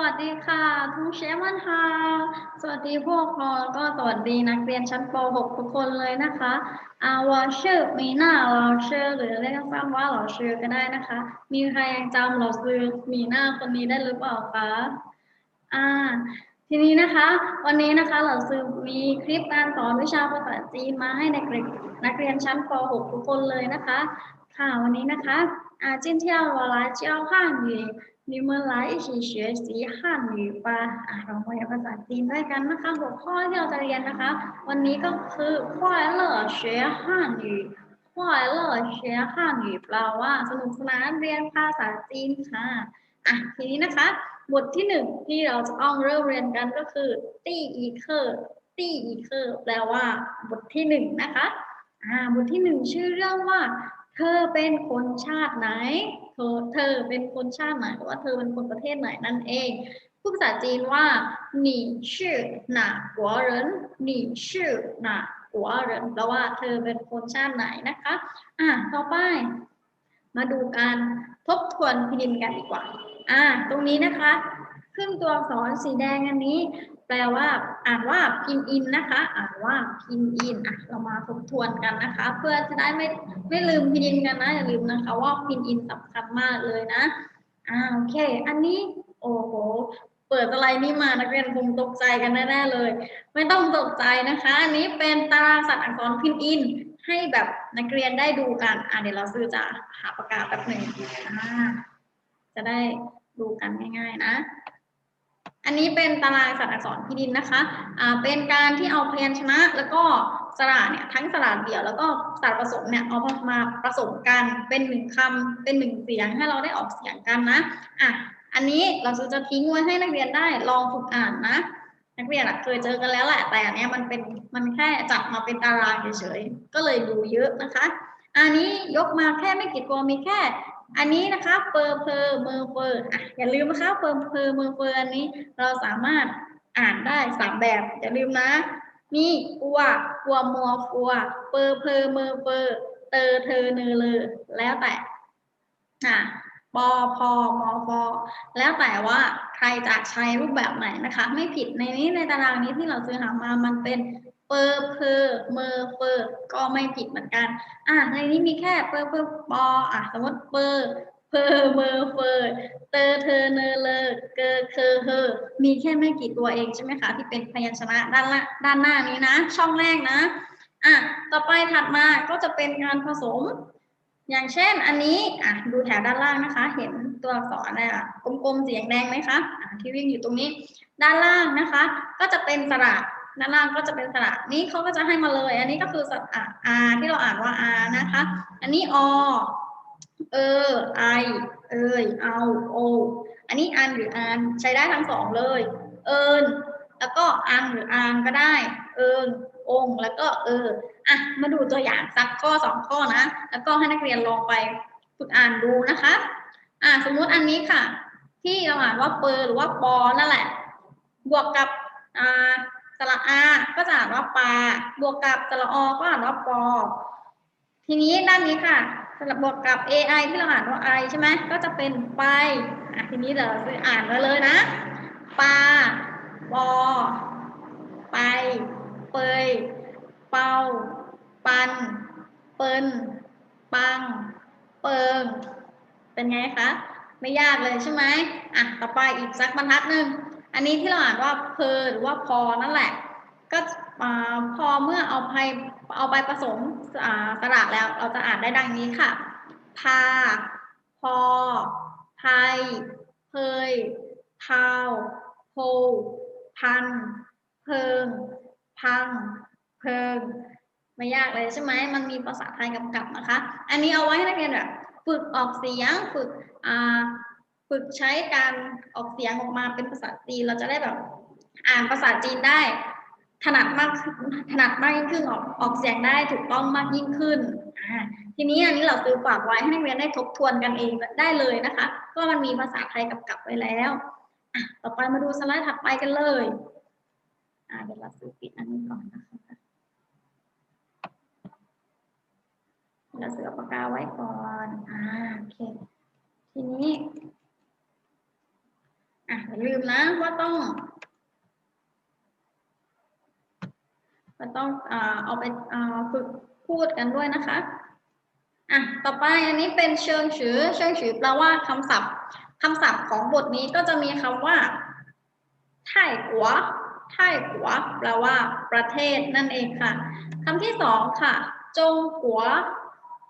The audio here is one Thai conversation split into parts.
สวัสดีค่ะทุกเชฟันค่ะสวัสดีพวกพอแล้วก็สวัสดีนักเรียนชั้นป .6 ทุกคนเลยนะคะอาวาชื่อมีหน้าเราชื่อหรือเรียกสั้นว่าเราชื่อก็ได้นะคะ มีใครยังจำเราซื้อมีหน้าคนนี้ได้หรือเปล่าคะอ่าทีนี้นะคะ วันนี้นะคะเราซื้อมีคลิปการสอนวิชาภาษาจีนมาให้นักเรียนนักเรียนชั้นป .6 ทุกคนเลยนะคะ ค่ะวันนี้นะคะอ่า今天我来教汉语你们来一起学习汉语吧อ่ะเรามาเรียนภาษาจีนด้วยกันนะคะหัวข้อที่เราจะเรียนนะคะ วันนี้ก็คือ快乐学汉语快乐学汉语แปลว่าสนุกสนานเรียนภาษาจีนค่ะอ่ะทีนี้นะคะ บทที่หนึ่งที่เราจะต้องเริ่มเรียนกันก็คือตี้อีเคอร์ตี้อีเคอร์แปลว่า บทที่หนึ่งนะคะอ่าบทที่หนึ่งชื่อเรื่องว่า เธอเป็นคนชาติไหน เธอ เธอเป็นคนชาติไหนหรือว่าเธอเป็นคนประเทศไหนนั่นเองพูดภาษาจีนว่าหนีชื่อหนาหัวเรินหนีชื่อหนาหัวเรินแปลว่าเธอเป็นคนชาติไหนนะคะ อะ ต่อไป มาดูการทบทวนพินินกันดีกว่า อะ ตรงนี้นะคะขึ้นตัวอักษรสีแดงอันนี้ แปลว่าอ่านว่าพินอินนะคะ อ่านว่าพินอินอะเรามาทบทวนกันนะคะ เพื่อจะได้ไม่ไม่ลืมพินอินกันนะอย่าลืมนะคะ ว่าพินอินสำคัญมากเลยนะอ่าโอเค อันนี้โอ้โหเปิดอะไรนี่มานักเรียนคงตกใจกันแน่ๆเลย ไม่ต้องตกใจนะคะ อันนี้เป็นตารางสัตว์อักษรพินอิน ให้แบบนักเรียนได้ดูกันอ่าเดี๋ยวเราซื้อจะหาปากกาแป๊บหนึ่งอ่าจะได้ดูกันง่าย ๆ นะ อันนี้เป็นตารางสัตว์อักษรพินินนะคะอ่าเป็นการที่เอาพยัญชนะ แล้วก็สระเนี่ยทั้งสระเดี่ยวแล้วก็สระผสมเนี่ยเอามาผสมกันเป็นหนึ่งคำเป็นหนึ่งเสียงให้เราได้ออกเสียงกันนะอะอันนี้เราจะทิ้งไว้ให้นักเรียนได้ลองฝึกอ่านนะ นักเรียนอะเคยเจอกันแล้วแหละแต่อันเนี้ยมันเป็นมันแค่จับมาเป็นตารางเฉยๆก็เลยดูเยอะนะคะ อันนี้ยกมาแค่ไม่กี่ตัวมีแค่ อันนี้นะคะเปอร์เพอร์เมอร์เฟอร์อะอย่าลืมนะคะเปอร์เพอร์เมอร์เฟอร์อันนี้ เราสามารถอ่านได้สามแบบอย่าลืมนะ มีกัวกัวมัวกัวเปอร์เพอร์เมอร์เฟอร์เตอเธอเนอเลอแล้วแต่อะปอพอมอฟอแล้วแต่ว่าใครจะใช้รูปแบบไหนนะคะ ไม่ผิดในนี้ในตารางนี้ที่เราซื้อหามามันเป็น เปอร์เพอร์เมอร์เฟอร์ก็ไม่ผิดเหมือนกัน อะในนี้มีแค่เปอร์เปอร์ปออะสมมติเปอร์เพอร์เมอร์เฟอร์เตอเธอเนอเลอเกอเคอเฮอมีแค่ไม่กี่ตัวเองใช่ไหมคะ ที่เป็นพยัญชนะด้านละด้านหน้านี้นะ ช่องแรกนะ อะ ต่อไปถัดมาก็จะเป็นการผสม อย่างเช่นอันนี้ อะ ดูแถวด้านล่างนะคะ เห็นตัวอักษรอะไรอะกลมๆสีแดงไหมคะ อะ ที่วิ่งอยู่ตรงนี้ ด้านล่างนะคะ ก็จะเป็นสระ ด้านล่างก็จะเป็นสระนี้เขาก็จะให้มาเลย อันนี้ก็คือสระอาที่เราอ่านว่าอานะคะ อันนี้อเออไอเอยเอาโออันนี้อันหรืออานใช้ได้ทั้งสองเลย เอินแล้วก็อังหรืออางก็ได้ เอินองแล้วก็เอออะมาดูตัวอย่างสักข้อสองข้อนะ แล้วก็ให้นักเรียนลองไปฝึกอ่านดูนะคะ อะสมมุติอันนี้ค่ะ ที่เราอ่านว่าเปอร์หรือว่าปอนั่นแหละ บวกกับอ่า สระอาก็จะอ่านว่าปาบวกกับสระอก็อ่านว่าปอ ทีนี้ด้านนี้ค่ะสระบวกกับ ai ที่เราอ่านว่า i ใช่ไหมก็จะเป็นไปอะทีนี้เดี๋ยวเราอ่านไว้เลยนะปาปอ ไป เปย เป่า ปัน เปินปัง เปิง เป็นไงคะ ไม่ยากเลยใช่ไหมอะ ต่อไปอีกสักบรรทัดหนึ่ง อันนี้ที่เราอ่านว่าเพอหรือว่าพอนั่นแหละ ก็พอเมื่อเอาไปเอาไปผสมสระแล้วเราจะอ่านได้ดังนี้ค่ะ พา พอไพเพยพาวโพพัน เพิง พัง เพิง ไม่ยากเลยใช่ไหม มันมีภาษาไทยกำกับนะคะ อันนี้เอาไว้ให้นักเรียนแบบ ฝึกออกเสียง ฝึกอ่า ฝึกใช้การออกเสียงออกมาเป็นภาษาจีน เราจะได้แบบอ่านภาษาจีนได้ ถนัดมากถนัดมากยิ่งขึ้นออกออกเสียงได้ถูกต้องมากยิ่งขึ้นอ่าทีนี้อันนี้เราซื้อฝากไว้ให้นักเรียนได้ทบทวนกันเองได้เลยนะคะ ก็มันมีภาษาไทยกำกับไว้แล้วต่อไปมาดูสไลด์ถัดไปกันเลยเดี๋ยวเราซื้อปิดอันนี้ก่อนนะคะเราซื้อปากกาไว้ก่อนอ่าโอเค ทีนี้าลืมนะว่าต้องว่าต้องเอาไปฝึกพูดกันด้วยนะคะ อะ ต่อไปอันนี้เป็นเชิงฉือ เชิงฉือแปลว่าคำศัพท์คำศัพท์ของบทนี้ก็จะมีคำว่าไท่กัวไท่กัวแปลว่าประเทศนั่นเองค่ะคำที่สองค่ะ จงกัว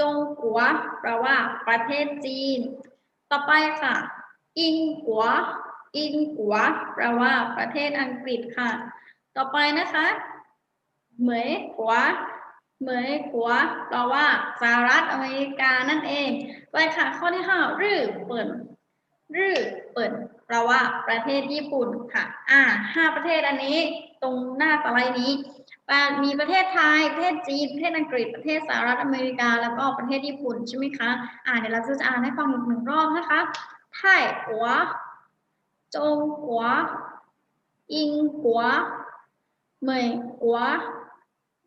จงกัวแปลว่าประเทศจีน ต่อไปค่ะ อิงกัว อิงกัวแปลว่าประเทศอังกฤษค่ะ ต่อไปนะคะ เหมยกัวเหมยกัวแปลว่าสหรัฐอเมริกานั่นเองไปค่ะข้อที่ห้ารือเปิ่นรื่อเปิ่นแปลว่าประเทศญี่ปุ่นค่ะ อ่าห้าประเทศอันนี้ตรงหน้าสไลด์นี้มีประเทศไทย ประเทศจีน ประเทศอังกฤษ ประเทศสหรัฐอเมริกา แล้วก็ประเทศญี่ปุ่นใช่ไหมคะ อ่าเดี๋ยวเราจะอ่านให้ฟังอีกหนึ่งรอบนะคะ ไท่กัวจงกัวอิงกัวเหมยกัว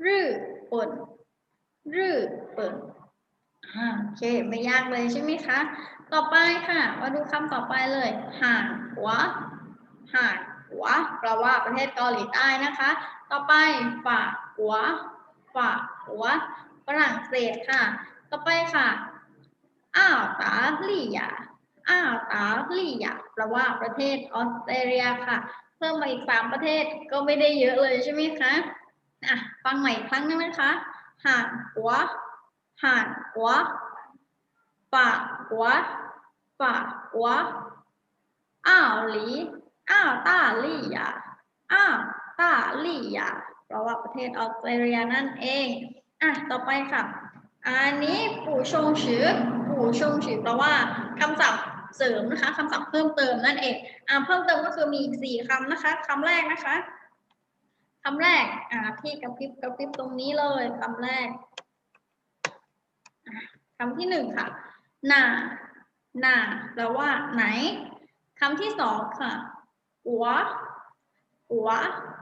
รื่อเปิ่นรื่อเปิ่นอ่าโอเคไม่ยากเลยใช่ไหมคะ ต่อไปค่ะ มาดูคำต่อไปเลยห่านหัวห่านหัวแปลว่าประเทศเกาหลีใต้นะคะ ต่อไปฝ่าหัวฝ่าหัวฝรั่งเศสค่ะ ต่อไปค่ะอ้าวตาลี่ยา อาวตาลี่ยาแปลว่าประเทศออสเตรเลียค่ะ เพิ่มมาอีกสามประเทศก็ไม่ได้เยอะเลยใช่ไหมคะอะฟังใหม่ครั้งนึงนะคะห่านหัวห่านหัวฝ่าหัวฝ่าหัวอ้าวหลีอ้าวตาลี่ยาอ้าวตาลี่ยาเพราะว่าประเทศออสเตรเลียนั่นเองอะต่อไปค่ะ อันนี้ปู่ชงชือปู่ชงชือแปลว่าคำศัพท์ เสริมนะคะคำศัพท์เพิ่มเติมนั่นเองอ่าเพิ่มเติมก็คือมีอีกสี่คำนะคะคำแรกนะคะคำแรกอ่าที่กระพริบกระพริบตรงนี้เลยคำแรกคำที่หนึ่งค่ะหนาหนาแปลว่าไหนคำที่สองค่ะหัวหัว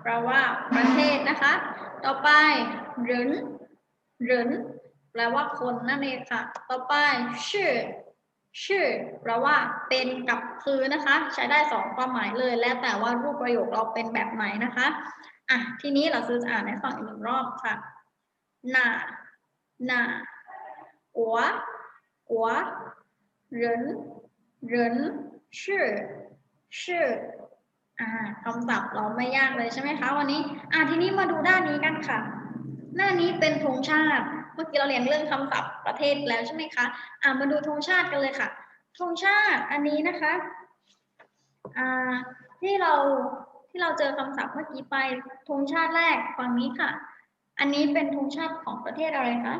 แปลว่าประเทศนะคะ ต่อไปเหรินเหรินแปลว่าคนนั่นเองค่ะ ต่อไปชื่อ ชื่อแปลว่าเป็นกับคือนะคะ ใช้ได้สองความหมายเลยแล้วแต่ว่ารูปประโยคเราเป็นแบบไหนนะคะอะทีนี้เราซื้อจะอ่านให้ฟังอีกหนึ่งรอบค่ะหน้าหน้าหัวหัว人人ชื่อชื่ออ่าคำศัพท์เราไม่ยากเลยใช่ไหมคะวันนี้อ่าทีนี้มาดูด้านนี้กันค่ะ หน้านี้เป็นธงชาติ เมื่อกี้เราเรียนเรื่องคำศัพท์ประเทศแล้วใช่ไหมคะอ่ามาดูธงชาติกันเลยค่ะธงชาติอันนี้นะคะอ่าที่เราที่เราเจอคำศัพท์เมื่อกี้ไปธงชาติแรกฝั่งนี้ค่ะ อันนี้เป็นธงชาติของประเทศอะไรคะ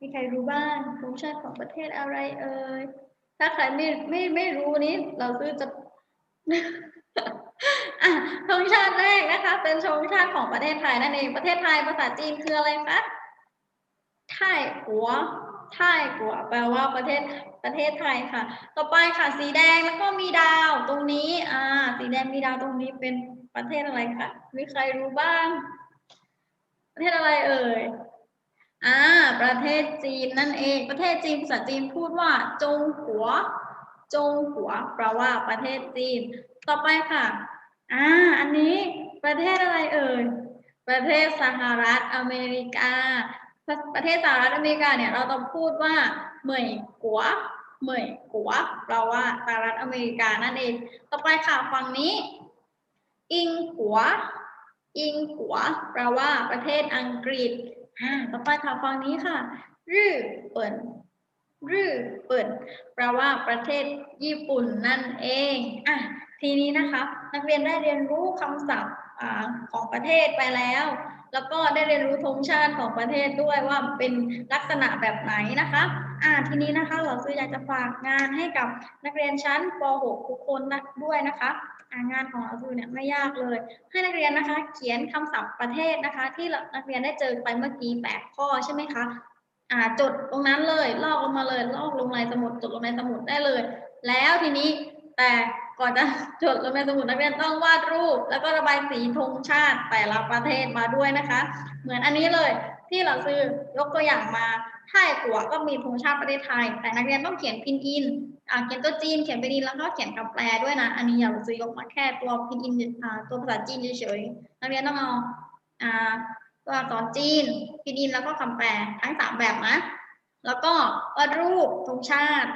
มีใครรู้บ้างธงชาติของประเทศอะไรเอ่ยถ้าใครไม่ไม่ไม่รู้นี้เราซื้อจะอะธงชาติแรกนะคะ เป็นธงชาติของประเทศไทยนั่นเองประเทศไทยภาษาจีนคืออะไรคะ ไทยกัวไทยกัวแปลว่าประเทศประเทศไทยค่ะ ต่อไปค่ะ สีแดงแล้วก็มีดาวตรงนี้ อ่า สีแดงมีดาวตรงนี้เป็นประเทศอะไรคะมีใครรู้บ้าง ประเทศอะไรเอ่ยอ่า ประเทศจีนนั่นเอง ประเทศจีนภาษาจีนพูดว่า จงหัว จงหัวแปลว่าประเทศจีน ต่อไปค่ะ อ่า อันนี้ประเทศอะไรเอ่ย ประเทศสหรัฐอเมริกา ประเทศสหรัฐอเมริกาเนี่ยเราต้องพูดว่าเหมยกัวเหมยกัวแปลว่าสหรัฐอเมริกานั่นเอง ต่อไปค่ะฝั่งนี้ อิงกัวอิงกัวแปลว่าประเทศอังกฤษต่อไปค่ะฝั่งนี้ค่ะรื่อเปิ่นรื่อเปิ่นแปลว่าประเทศญี่ปุ่นนั่นเองอะทีนี้นะคะ นักเรียนได้เรียนรู้คำศัพท์ของประเทศไปแล้ว แล้วก็ได้เรียนรู้ธงชาติของประเทศด้วยว่าเป็นลักษณะแบบไหนนะคะอ่าทีนี้นะคะเราซื้ออยากจะฝากงานให้กับนักเรียนชั้นป .6 ทุกคนนะด้วยนะคะงานของเราซื้อเนี่ยไม่ยากเลย ให้นักเรียนนะคะ เขียนคำศัพท์ประเทศนะคะ ที่นักเรียนได้เจอไปเมื่อกี้แปดข้อใช่ไหมคะอ่าจดตรงนั้นเลยลอกลงมาเลยลอกลงในสมุดจดลงในสมุดได้เลย แล้วทีนี้แต่ ก่อนจะจดลงในสมุดนักเรียนต้องวาดรูป แล้วก็ระบายสีธงชาติแต่ละประเทศมาด้วยนะคะ เหมือนอันนี้เลยที่เราซื้อยกตัวอย่างมาไทยกัวก็มีธงชาติประเทศไทย แต่นักเรียนต้องเขียนพินอินเขียนตัวจีนเขียนไปดีแล้วก็เขียนคำแปลด้วยนะ อันนี้อย่าซื้อยกมาแค่ตัวพินอินตัวภาษาจีนเฉยๆนักเรียนต้องเอาอ่าตัวอักษรจีนพินอินแล้วก็คำแปลทั้งสามแบบนะแล้วก็วาดรูปธงชาติ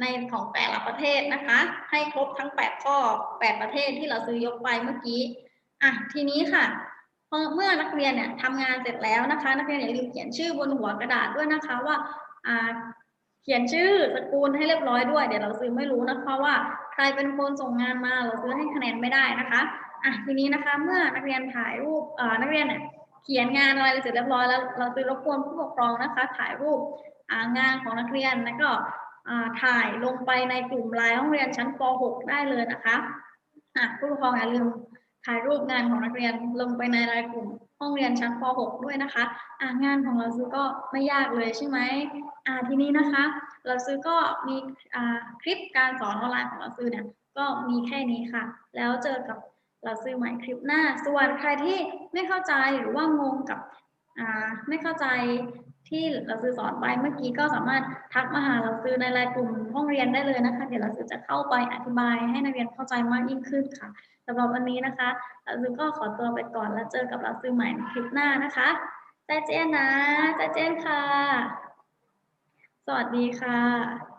ในของแต่ละประเทศนะคะ ให้ครบทั้ง 8 ข้อ 8 ประเทศที่เราซื้อยกไปเมื่อกี้อะทีนี้ค่ะพอเมื่อนักเรียนเนี่ยทำงานเสร็จแล้วนะคะ นักเรียนอย่าลืมเขียนชื่อบนหัวกระดาษด้วยนะคะว่าอ่าเขียนชื่อสกุลให้เรียบร้อยด้วย เดี๋ยวเราซื้อไม่รู้นะคะว่าใครเป็นคนส่งงานมาเราซื้อให้คะแนนไม่ได้นะคะอะทีนี้นะคะเมื่อนักเรียนถ่ายรูปอ่อนักเรียนเนี่ยเขียนงานอะไรเสร็จเรียบร้อยแล้วเราซื้อรบกวนผู้ปกครองนะคะ ถ่ายรูปอ่างานของนักเรียนแล้วก็ ถ่ายลงไปในกลุ่มไลน์ห้องเรียนชั้นป .6 ได้เลยนะคะผู้ปกครองอย่าลืมถ่ายรูปงานของนักเรียนลงไปในรายกลุ่มห้องเรียนชั้นป .6 ด้วยนะคะอ่างานของเราซื้อก็ไม่ยากเลยใช่ไหมอ่าทีนี้นะคะ เราซื้อก็มีอ่าคลิปการสอนออนไลน์ของเราซื้อเนี่ยก็มีแค่นี้ค่ะ แล้วเจอกับเราซื้อใหม่คลิปหน้า ส่วนใครที่ไม่เข้าใจหรือว่างงกับอ่าไม่เข้าใจ ที่เราซื้อสอนไปเมื่อกี้ก็สามารถทักมาหาเราซื้อในรายกลุ่มห้องเรียนได้เลยนะคะ เดี๋ยวเราซื้อจะเข้าไปอธิบายให้นักเรียนเข้าใจมากยิ่งขึ้นค่ะสำหรับวันนี้นะคะเราซื้อก็ขอตัวไปก่อนแล้วเจอกับเราซื้อใหม่ในคลิปหน้านะคะใจเจนนะใจเจนค่ะ สวัสดีค่ะ